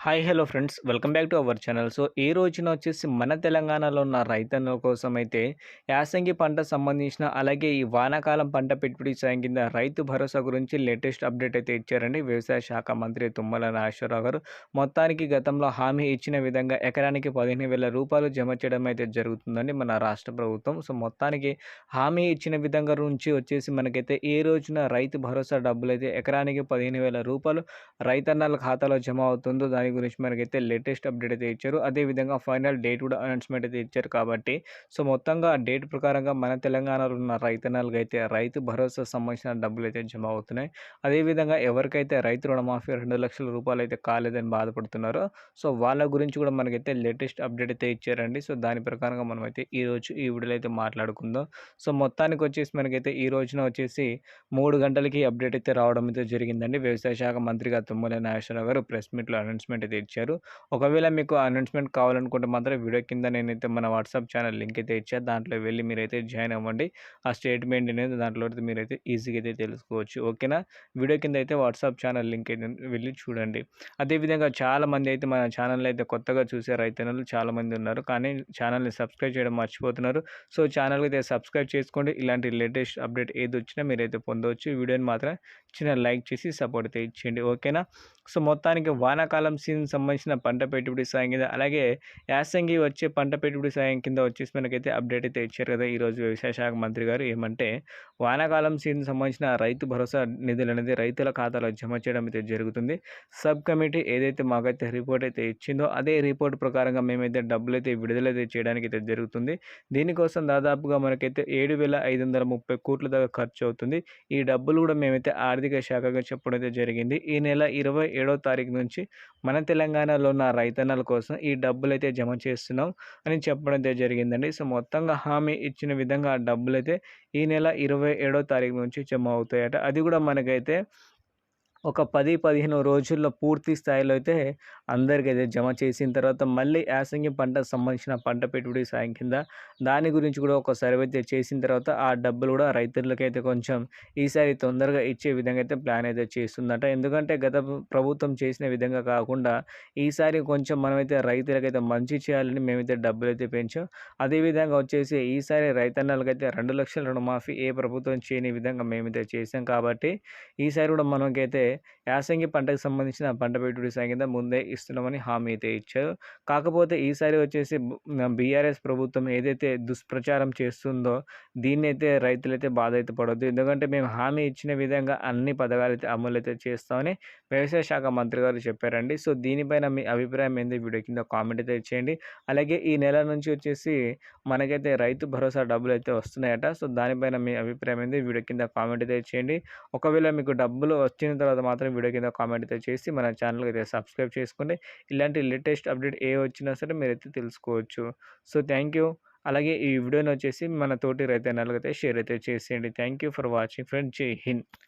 Hi hello friends. Welcome back to our channel. So ఈ రోజున వచ్చేసి మన తెలంగాణలో ఉన్న రైతన్నుల కోసం అయితే యాసంగి పంట సంబంధించిన అలాగే ఈ వానాకాలం పంట పెట్టుబడి సాయం కింద రైతు భరోసా గురించి లేటెస్ట్ అప్డేట్ అయితే ఇచ్చారండి. వ్యవసాయ శాఖ మంత్రి తుమ్మల నాగేశ్వరరావు గారు. మొత్తానికి గతంలో హామీ ఇచ్చిన విధంగా ఎకరానికి పదిహేను వేల రూపాయలు జమ చేయడం అయితే జరుగుతుందండి మన రాష్ట్ర ప్రభుత్వం. సో మొత్తానికి హామీ ఇచ్చిన విధంగా నుంచి వచ్చేసి మనకైతే ఏ రోజున రైతు భరోసా డబ్బులు అయితే ఎకరానికి పదిహేను వేల రూపాయలు రైతన్నల ఖాతాలో జమ అవుతుందో దాని గురించి మనకైతే లేటెస్ట్ అప్డేట్ అయితే ఇచ్చారు. అదేవిధంగా ఫైనల్ డేట్ కూడా అనౌన్స్మెంట్ అయితే ఇచ్చారు కాబట్టి సో మొత్తంగా డేట్ ప్రకారంగా మన తెలంగాణలో ఉన్న రైతన్నలకు అయితే రైతు భరోసా సంబంధించిన డబ్బులు అయితే జమ అవుతున్నాయి. అదేవిధంగా ఎవరికైతే రైతు రుణమాఫీ రెండు లక్షల రూపాయలు అయితే కాలేదని బాధపడుతున్నారో సో వాళ్ళ గురించి కూడా మనకైతే లేటెస్ట్ అప్డేట్ అయితే ఇచ్చారండి. సో దాని ప్రకారంగా మనమైతే ఈరోజు ఈ వీడియోలో అయితే మాట్లాడుకుందాం. సో మొత్తానికి వచ్చేసి మనకైతే ఈ రోజున వచ్చేసి మూడు గంటలకి అప్డేట్ అయితే రావడం అయితే జరిగిందండి. వ్యవసాయ శాఖ మంత్రిగా తుమ్మల నాగేశ్వరరావు గారు ప్రెస్ మీట్లో అనౌన్స్మెంట్ అయితే ఇచ్చారు ఒకవేళ మీకు అనౌన్స్మెంట్ కావాలనుకుంటే మాత్రం వీడియో కింద నేనైతే మన వాట్సాప్ ఛానల్ లింక్ అయితే ఇచ్చా. దాంట్లో వెళ్ళి మీరైతే జాయిన్ అవ్వండి. ఆ స్టేట్మెంట్ అనేది దాంట్లో అయితే మీరైతే ఈజీగా అయితే తెలుసుకోవచ్చు. ఓకేనా? వీడియో కింద అయితే వాట్సాప్ ఛానల్ లింక్ అయితే వెళ్ళి చూడండి. అదేవిధంగా చాలామంది అయితే మన ఛానల్ అయితే కొత్తగా చూసే రైతన్నలు చాలామంది ఉన్నారు. కానీ ఛానల్ని సబ్స్క్రైబ్ చేయడం మర్చిపోతున్నారు. సో ఛానల్ అయితే సబ్స్క్రైబ్ చేసుకోండి. ఇలాంటి లేటెస్ట్ అప్డేట్ ఏది వచ్చినా మీరైతే పొందవచ్చు. వీడియోని మాత్రం చిన్న లైక్ చేసి సపోర్ట్ అయితే ఇచ్చేయండి. ఓకేనా? సో మొత్తానికి వానాకాలం సీజన్ సంబంధించిన పంట పెట్టుబడి సాయం కింద అలాగే యాసంగి వచ్చే పంట పెట్టుబడి సాయం కింద వచ్చేసి మనకైతే అప్డేట్ అయితే ఇచ్చారు కదా ఈరోజు వ్యవసాయ శాఖ మంత్రి గారు. ఏమంటే వానాకాలం సీజన్ సంబంధించిన రైతు భరోసా నిధులు అనేది రైతుల ఖాతాలో జమ చేయడం అయితే జరుగుతుంది. సబ్ కమిటీ ఏదైతే మాకైతే రిపోర్ట్ అయితే ఇచ్చిందో అదే రిపోర్ట్ ప్రకారంగా మేమైతే డబ్బులు అయితే విడుదలైతే చేయడానికి అయితే జరుగుతుంది. దీనికోసం దాదాపుగా మనకైతే ఏడు వేల ఐదు వందల ముప్పై కోట్ల దాకా ఖర్చు అవుతుంది. ఈ డబ్బులు కూడా మేమైతే ఆర్థిక శాఖగా చెప్పడం అయితే జరిగింది. ఈ నెల ఇరవై ఏడో తారీఖు నుంచి మన తెలంగాణలో ఉన్న రైతన్నల కోసం ఈ డబ్బులు అయితే జమ చేస్తున్నాం అని చెప్పడం అయితే జరిగిందండి. సో మొత్తంగా హామీ ఇచ్చిన విధంగా ఆ డబ్బులు అయితే ఈ నెల ఇరవై ఏడో తారీఖు నుంచి జమ అవుతాయట. అది కూడా మనకైతే ఒక పది పదిహేను రోజుల్లో పూర్తి స్థాయిలో అయితే అందరికీ అయితే జమ చేసిన తర్వాత మళ్ళీ యాసంగి పంటకు సంబంధించిన పంట పెట్టుబడి సాయం కింద దాని గురించి కూడా ఒక సర్వే అయితే చేసిన తర్వాత ఆ డబ్బులు కూడా రైతులకైతే కొంచెం ఈసారి తొందరగా ఇచ్చే విధంగా అయితే ప్లాన్ అయితే చేస్తుందట. ఎందుకంటే గత ప్రభుత్వం చేసిన విధంగా కాకుండా ఈసారి కొంచెం మనమైతే రైతులకైతే మంచి చేయాలని మేమైతే డబ్బులు అయితే పెంచాం. అదేవిధంగా వచ్చేసి ఈసారి రైతన్నలకైతే రెండు లక్షల రుణమాఫీ ఏ ప్రభుత్వం చేయని విధంగా మేమైతే చేసాం కాబట్టి ఈసారి కూడా మనకైతే యాసంగి పంటకు సంబంధించిన పంట పెట్టుబడి సాయం కింద ముందే ఇస్తున్నామని హామీ అయితే ఇచ్చారు. కాకపోతే ఈసారి వచ్చేసి బీఆర్ఎస్ ప్రభుత్వం ఏదైతే దుష్ప్రచారం చేస్తుందో దీన్ని అయితే రైతులైతే బాధ అయితే పడవద్దు ఎందుకంటే మేము హామీ ఇచ్చిన విధంగా అన్ని పథకాలు అయితే అమలు అయితే చేస్తామని వ్యవసాయ శాఖ మంత్రి గారు చెప్పారండి. సో దీనిపైన మీ అభిప్రాయం ఏంది? వీడియో కింద కామెంట్ అయితే చేయండి. అలాగే ఈ నెల నుంచి వచ్చేసి మనకైతే రైతు భరోసా డబ్బులు అయితే వస్తున్నాయట. సో దానిపైన మీ అభిప్రాయం ఏంది? వీడియో కింద కామెంట్ అయితే చేయండి. ఒకవేళ మీకు డబ్బులు వచ్చిన తర్వాత మాత్రం వీడియో కింద కామెంట్ అయితే చేసి మన ఛానల్కి అయితే సబ్స్క్రైబ్ చేసుకోండి ఇలాంటి లేటెస్ట్ అప్డేట్ ఏ వచ్చినా సరే మీరైతే తెలుసుకోవచ్చు. So thank you. అలాగే ఈ వీడియోని వచ్చేసి మన తోటి రైతు అయితే షేర్ అయితే చేసేయండి. Thank you for watching friend Jai Hind.